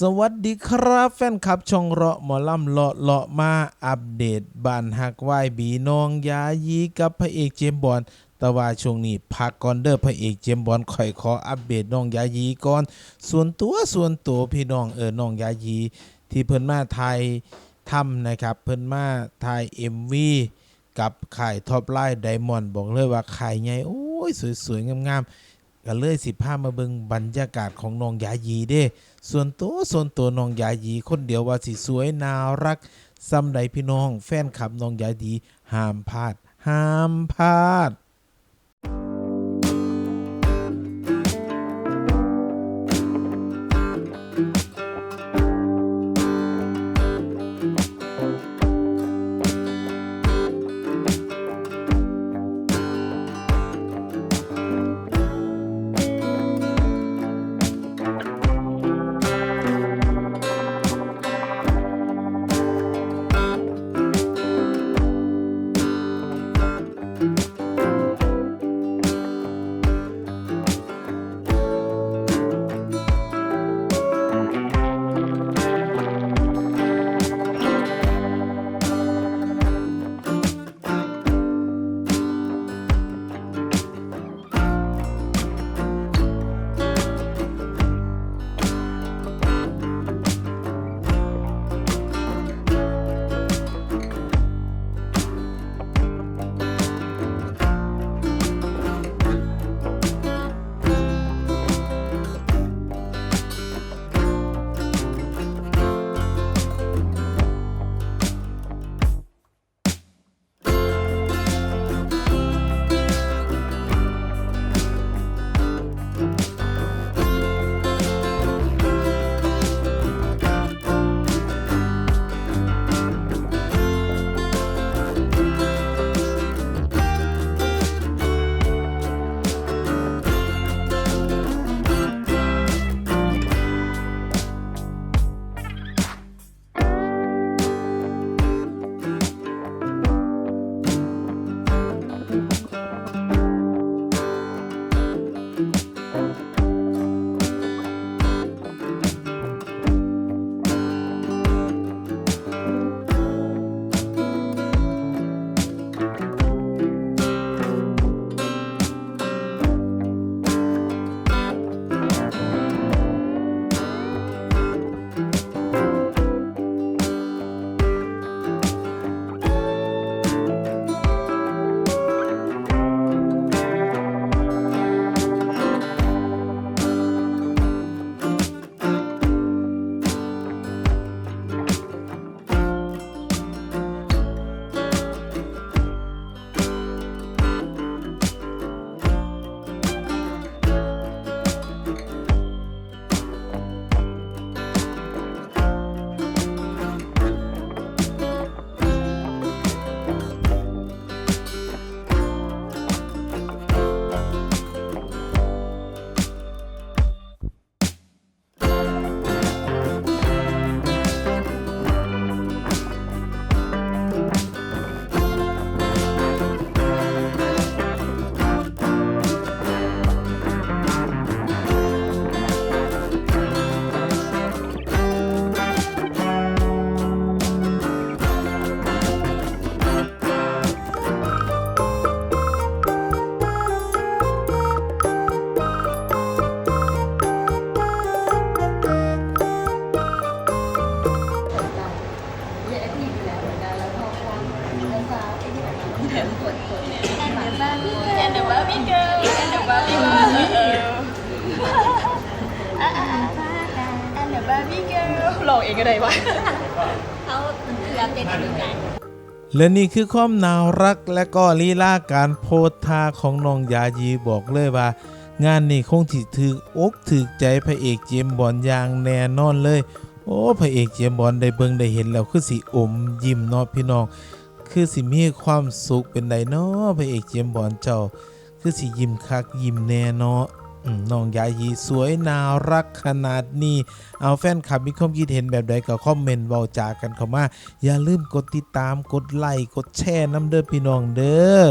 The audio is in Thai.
สวัสดีครับแฟนคลับช่องเลาะหมอลำเลาะเลาะมาอัปเดตบ้านหักไหวบีน้องยายีกับพระเอกเจมบอลแต่ว่าช่วงนี้พักก่อนเด้อพระเอกเจมบอลข่อยขออัปเดตน้องยายีก่อน ส่วนตัวส่วนตัวพี่น้องเออน้องยายีที่เพิ่นมาไทยทำนะครับ เพิ่นมาไทย MV กับข่ายท็อปไลน์ไดมอนด์บอกเลยว่าข่ายใหญ่โอ้ยสวยๆงามๆ ก็เลยสิพามาเบิงบรรยากาศของน้องยายีเด้ ส่วนตัวส่วนตัวน้องยายีคนเดียวว่าสิสวยน่ารักซ้ำใดพี่น้อง แฟนคลับน้องยายีห้ามพลาด ห้ามพลาด ลลองเองก็ได้วะเขาแล้วเต้นเหมือนกัน และนี่คือความน่ารักและก็ลีลาการโพสท่าของน้องยายีบอกเลยว่า งานนี้คงถิถืออกถือใจพระเอกเจมส์บอลอย่างแน่นอนเลย โอ้พระเอกเจมส์บอลได้เบิ่งได้เห็นแล้วคือสิอมยิ้มเนาะพี่น้อง คือสิมีความสุขเป็นไดเนาะพระเอกเจมส์บอลเจ้า คือสิยิ้มคักยิ้มแน่เนาะอืม น้องยายีสวยน่ารักขนาดนี้ เอาแฟนคลับมีความคิดเห็นแบบใดก็คอมเมนต์เว้าจากันเข้ามา อย่าลืมกดติดตามกดไลค์กดแชร์น้ำเด้อพี่น้องเด้อ